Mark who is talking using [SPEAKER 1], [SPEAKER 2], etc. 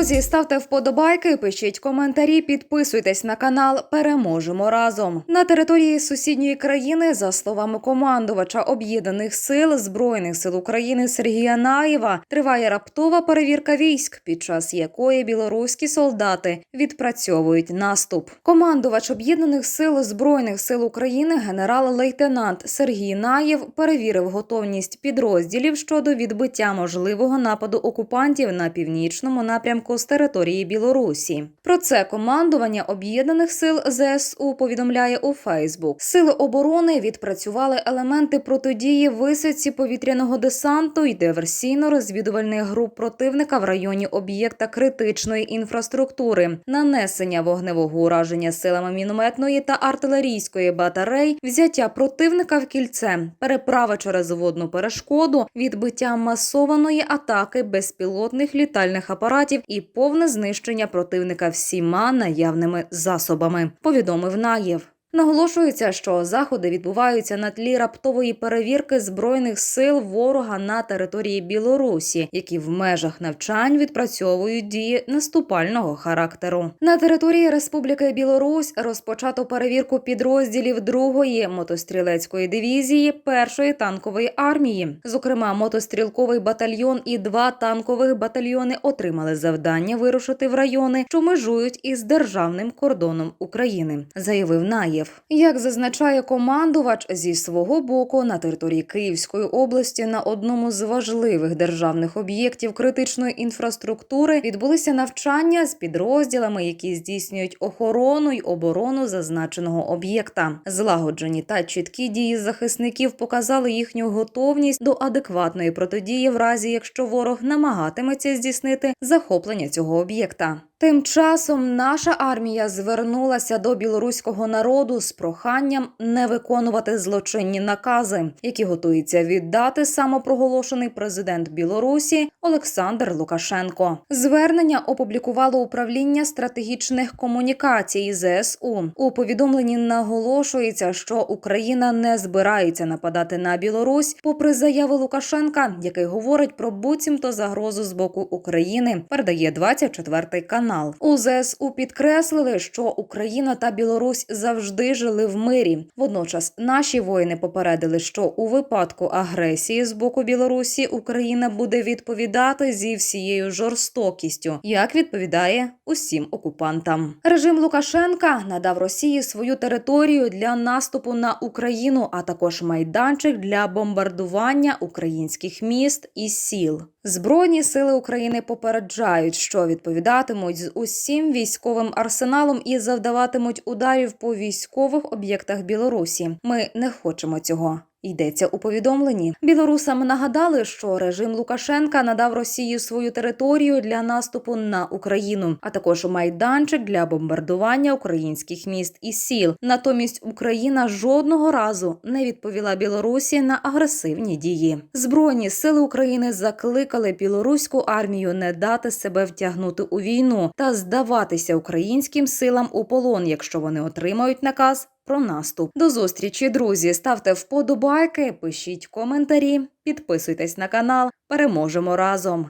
[SPEAKER 1] Друзі, ставте вподобайки, пишіть коментарі, підписуйтесь на канал. Переможемо разом. На території сусідньої країни, за словами командувача об'єднаних сил збройних сил України Сергія Наєва, триває раптова перевірка військ, під час якої білоруські солдати відпрацьовують наступ. Командувач об'єднаних сил збройних сил України генерал-лейтенант Сергій Наєв перевірив готовність підрозділів щодо відбиття можливого нападу окупантів на північному напрямку з території Білорусі. Про це командування об'єднаних сил ЗСУ повідомляє у Фейсбук. Сили оборони відпрацювали елементи протидії висадці повітряного десанту і диверсійно-розвідувальних груп противника в районі об'єкта критичної інфраструктури, нанесення вогневого ураження силами мінометної та артилерійської батарей, взяття противника в кільце, переправа через водну перешкоду, відбиття масованої атаки безпілотних літальних апаратів і повне знищення противника всіма наявними засобами. Повідомив Наєв. Наголошується, що заходи відбуваються на тлі раптової перевірки збройних сил ворога на території Білорусі, які в межах навчань відпрацьовують дії наступального характеру. На території Республіки Білорусь розпочато перевірку підрозділів другої мотострілецької дивізії першої танкової армії. Зокрема, мотострілковий батальйон і два танкових батальйони отримали завдання вирушити в райони, що межують із державним кордоном України, заявив Наєв. Як зазначає командувач зі свого боку на території Київської області на одному з важливих державних об'єктів критичної інфраструктури відбулися навчання з підрозділами, які здійснюють охорону й оборону зазначеного об'єкта. Злагоджені та чіткі дії захисників показали їхню готовність до адекватної протидії, в разі якщо ворог намагатиметься здійснити захоплення цього об'єкта. Тим часом наша армія звернулася до білоруського народу з проханням не виконувати злочинні накази, які готується віддати самопроголошений президент Білорусі Олександр Лукашенко. Звернення опублікувало управління стратегічних комунікацій ЗСУ. У повідомленні наголошується, що Україна не збирається нападати на Білорусь, попри заяви Лукашенка, який говорить про буцімто загрозу з боку України. Передає 24 канал. У ЗСУ підкреслили, що Україна та Білорусь завжди жили в мирі. Водночас наші воїни попередили, що у випадку агресії з боку Білорусі Україна буде відповідати зі всією жорстокістю, як відповідає усім окупантам. Режим Лукашенка надав Росії свою територію для наступу на Україну, а також майданчик для бомбардування українських міст і сіл. Збройні сили України попереджають, що відповідатимуть з усім військовим арсеналом і завдаватимуть ударів по військових об'єктах Білорусі. Ми не хочемо цього. Йдеться у повідомленні. Білорусам нагадали, що режим Лукашенка надав Росії свою територію для наступу на Україну, а також майданчик для бомбардування українських міст і сіл. Натомість Україна жодного разу не відповіла Білорусі на агресивні дії. Збройні сили України закликали білоруську армію не дати себе втягнути у війну та здаватися українським силам у полон, якщо вони отримають наказ про наступ. До зустрічі, друзі. Ставте вподобайки, пишіть коментарі, підписуйтесь на канал. Переможемо разом.